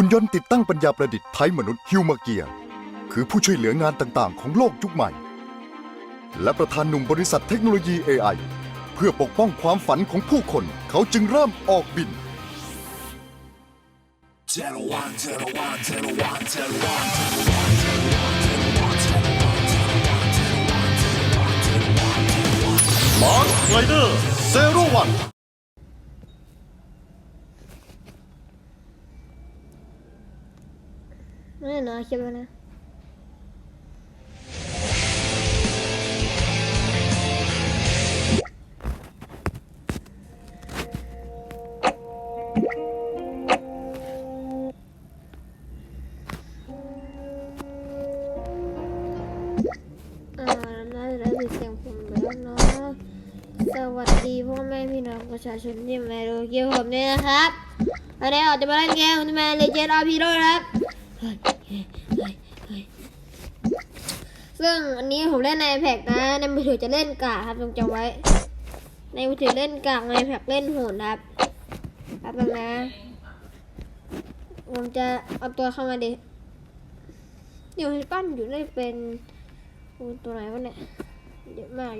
หุ่นยนต์ติดตั้งปัญญาประดิษฐ์ไทยมนุษย์ฮิวมาเกียคือผู้ช่วยเหลืองานต่างๆ ของโลกยุคใหม่ และประธานหนุ่มบริษัทเทคโนโลยี AI เพื่อปกป้องความฝันของผู้คน เขาจึงเริ่มออกบิน มาร์คไรเดอร์เซโรวัน ไม่ได้นะคลิปแล้วนะอ่าจะได้ยินเสียงผมแล้วเนาะสวัสดีพ่อแม่พี่น้องประชาชนที่มาดูเกมผมเนี่ยนะครับวันนี้เราจะมาเล่นเกมที่มาเลเจนด์ออฟฮีโร่ครับเฮ้ยเฮ้ยเฮ้ยเฮ้ย ซึ่งอันนี้ผมเล่นในแพกนะ ในมือถือจะเล่นกากครับจงจำไว้ ในมือถือเล่นกากในแพกเล่นโหดครับแป๊บนึงนะผมจะเอาตัวเข้ามาดิเดี๋ยวให้ปั้นอยู่ได้เป็นตัวไหนวะเนี่ยเยอะมาก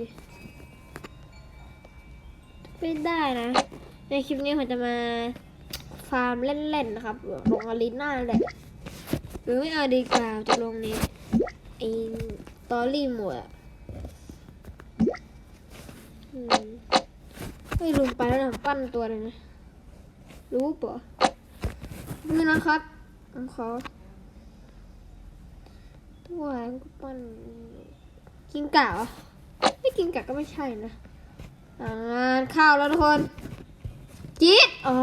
ไม่ได้นะ ในคลิปนี้ผมจะมาฟาร์มเล่นๆนะครับลงอารีน่าแหละหรือไม่เอาดีกว่าจะลงนี้ไอ ตอรี่หมดอะไม่ลืมไปแล้วนะปั้นตัวเลยนะ รู้ปะนี่นะครับผมขอตัวอะไรก็ปั้นกินกะเหรอไม่กินกะก็ไม่ใช่นะอางานข้าวแล้วทุกคนจี๊ดอ๋อ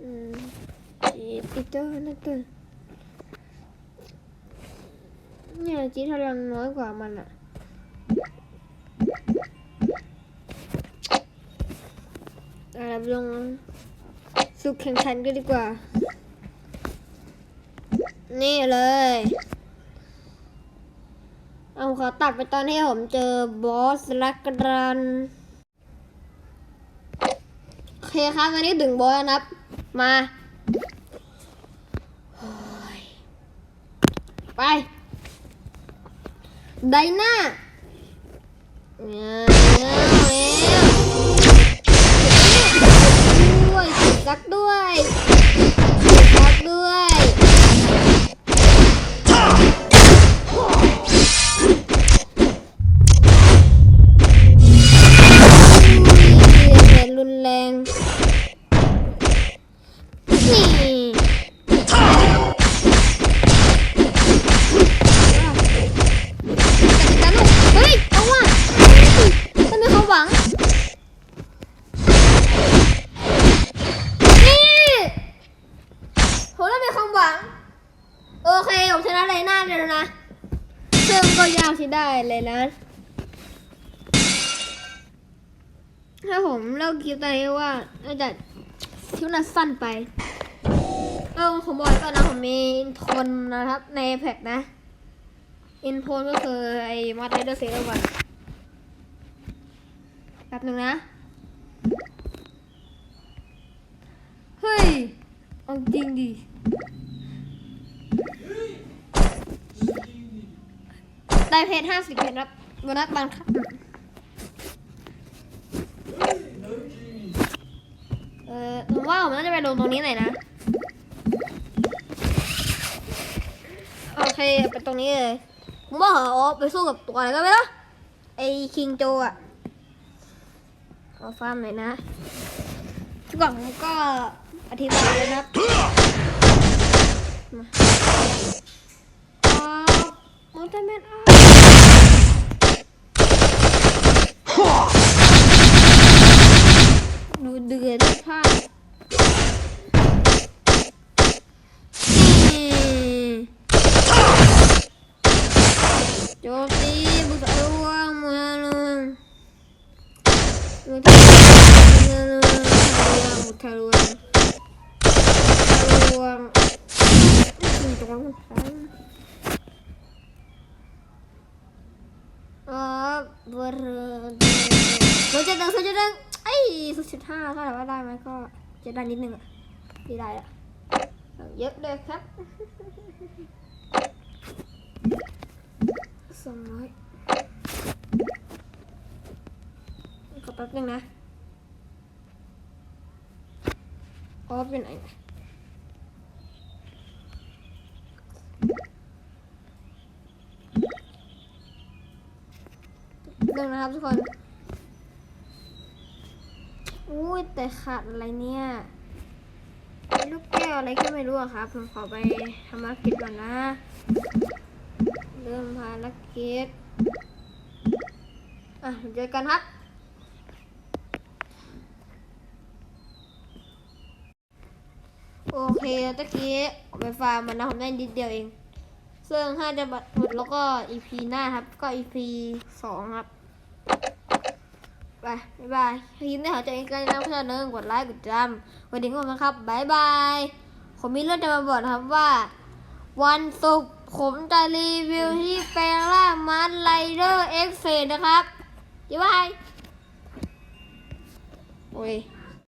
อืมจี๊ดอีกตัวนั่นตัว เนี่ยจี๊ดพลังน้อยกว่ามันอะอ่าลงสุกแข่งขันกันดีกว่า นี่เลย เอาขอตัดไปตอนที่ผมเจอบอสลักรันโอเคครับวันนี้ถึงบอสนะครับ มา ไป ไดนา โอเคผมชนะเลยหน้าเลยแล้วนะซึ่งก็ยากที่ได้เลยนะ ถ้าผมเล่าคลิปตอนนี้ว่าน่าจะคลิปน่าสั้นไปเออผมบอกไว้ก่อนนะผมมีอินทนนะครับ ในแพ็กนะ อินทนก็คือไอ้มาร์เดอร์เซอร์วันแป๊บหนึ่งนะเฮ้ยเอาจริงดิ ได้เพจห้าสิบเพจครับโบนัสบางครับเออผมว่าผมน่าจะไปลงตรงนี้หน่อยนะ โอเคไปตรงนี้เลยผมว่าเหรอไปสู้กับตัวอะไรก็ไม่รู้ไอ้คิงโจอะขอฟาร์มหน่อยนะทุกก่อนผมก็อธิบายเลยนะมาอ๋อมอนเตแมนอ้าวดู เดือดภาพนี่โจมตีบุกระวังมื อลงมือทะลวงมือทะลวงทะลวงทะลวงตรงนั้นอ๋อเบอร์เราจะดังเราจะดังไอ้สุดสุดห้าถ้าถามว่าได้ไหมก็จะได้นิดนึงอะไม่ได้ละเยอะเลยครับสองร้อยขอแป๊บนึงนะออฟอยู่ไหนนะเรื่องนะครับทุกคน อุ้ยแต่ขาดอะไรเนี่ยลูกแก้วอะไรก็ไม่รู้อะครับ ผมขอไปทำภารกิจก่อนนะ เริ่มภารกิจ อะเจอกันครับ โอเคตะกี้ไปฟาร์มมันนะผมได้นิดเดียวเอง ซึ่งถ้าจะบัดหมดแล้วก็ EP หน้าครับ ก็ EP สองครับ ไปบ๊ายบายถ้ายิ้มได้หาใจเองกันนะเพื่อนเนิงกดไลค์กดจำกดตามวันนี้ก็มาครับบ๊ายบายผมมีเรื่องจะมาบอกนะครับว่า วันศุกร์ผมจะรีวิวที่แปลงร่างมาร์ไรเดอร์เอ็กเซนะครับบ๊ายบายโอ้ย